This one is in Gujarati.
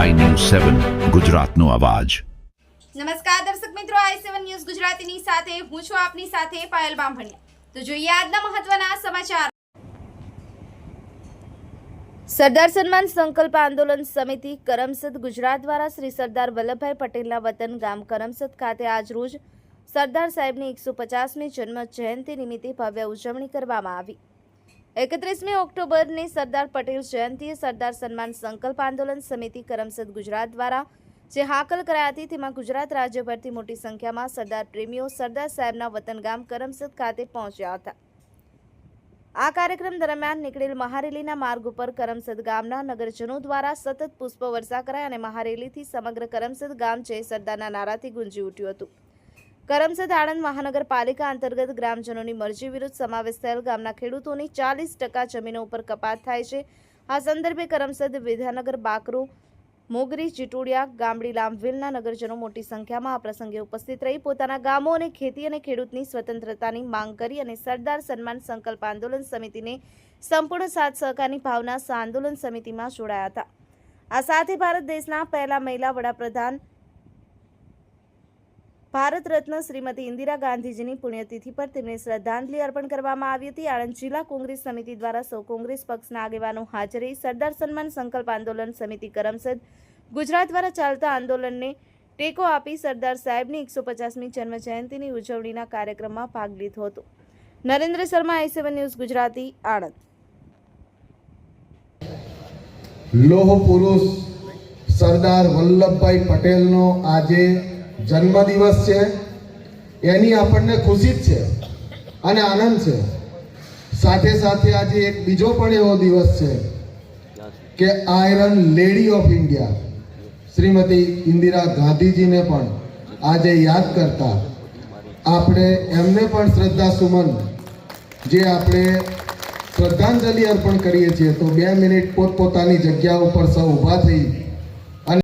સેવન ગુજરાતનો અવાજ. નમસ્કાર દર્શક મિત્રો આઈ સેવન ન્યૂઝ ગુજરાતીની સાથે, હું છું આપની સાથે પાયલ બામભણિયા. તો જોઈએ આજના મહત્વના સમાચાર. સરદાર સન્માન સંકલ્પ આંદોલન સમિતિ કરમસદ ગુજરાત દ્વારા શ્રી સરદાર વલ્લભભાઈ પટેલના વતન ગામ કરમસદ ખાતે આજરોજ સરદાર સાહેબની એકસો પચાસમી જન્મ જયંતિ નિમિત્તે ભવ્ય ઉજવણી કરવામાં આવી. એકત્રીસમી ઓક્ટોબરની સરદાર પટેલ જયંતિએ સરદાર સન્માન સંકલ્પ આંદોલન સમિતિ કરમસદ ગુજરાત દ્વારા, જે હાકલ કરાઈ હતી, તેમાં ગુજરાત રાજ્યભરથી મોટી સંખ્યામાં સરદાર પ્રેમીઓ સરદાર સાહેબના વતન ગામ કરમસદ ખાતે પહોંચ્યા હતા. આ કાર્યક્રમ દરમિયાન નીકળેલ મહારેલીના માર્ગ ઉપર કરમસદ ગામના નગરજનો દ્વારા સતત પુષ્પવર્ષા કરાઈ અને મહારેલીથી સમગ્ર કરમસદ ગામ જય સરદારના નારાથી ગુંજી ઉઠ્યું હતું. કરમસદ આણંદ મહાનગરપાલિકા અંતર્ગત ગ્રામજનોની મરજી વિરુદ્ધ સમાવેશ થયેલ ગામના ખેડૂતોની ચાલીસ ટકા જમીનો ઉપર કપાત થાય છે. આ સંદર્ભે કરમસદ વિદ્યાનગર બાકરો, મોગરી ચીટોડિયા ગામડી લાંભવેલના નગરજનો મોટી સંખ્યામાં આ પ્રસંગે ઉપસ્થિત રહી પોતાના ગામો અને ખેતી અને ખેડૂતની સ્વતંત્રતાની માંગ કરી અને સરદાર સન્માન સંકલ્પ આંદોલન સમિતિને સંપૂર્ણ સાથ સહકારની ભાવના આંદોલન સમિતિમાં જોડાયા હતા. આ સાથે ભારત દેશના પહેલા મહિલા વડાપ્રધાન ભારત રત્ન શ્રીમતી ઇન્દિરા ગાંધીજીની પુણ્યતિથિ પર તેમને શ્રદ્ધાંજલિ અર્પણ કરવામાં આવી હતી. આણંદ જિલ્લા કોંગ્રેસ સમિતિ દ્વારા સૌ કોંગ્રેસ પક્ષના આગેવાનો હાજર સરદાર સન્માન સંકલ્પ આંદોલન સમિતિ કરમસદ ગુજરાત દ્વારા ચાલતા આંદોલનને ટેકો આપી સરદાર સાહેબની એકસો પચાસમી જન્મ જયંતિની ઉજવણીના કાર્યક્રમમાં ભાગ લીધો હતો. Narendra Sharma, I seven news, Gujarati, Anand. લોહ પુરુષ સરદાર વલ્લભભાઈ પટેલનો આજે જન્મદિવસ છે, એની આપણને ખુશી જ છે અને આનંદ છે. સાથે સાથે આજે એક બીજો પણ એવો દિવસ છે કે iron lady of India Shrimati Indira ગાંધીજીને પણ આજે યાદ કરતા આપણે એમને પણ શ્રદ્ધા સુમન, જે આપણે શ્રદ્ધાંજલિ અર્પણ કરીએ છીએ. તો બે મિનિટ પોતપોતાની જગ્યા ઉપર સૌ ઊભા થઈ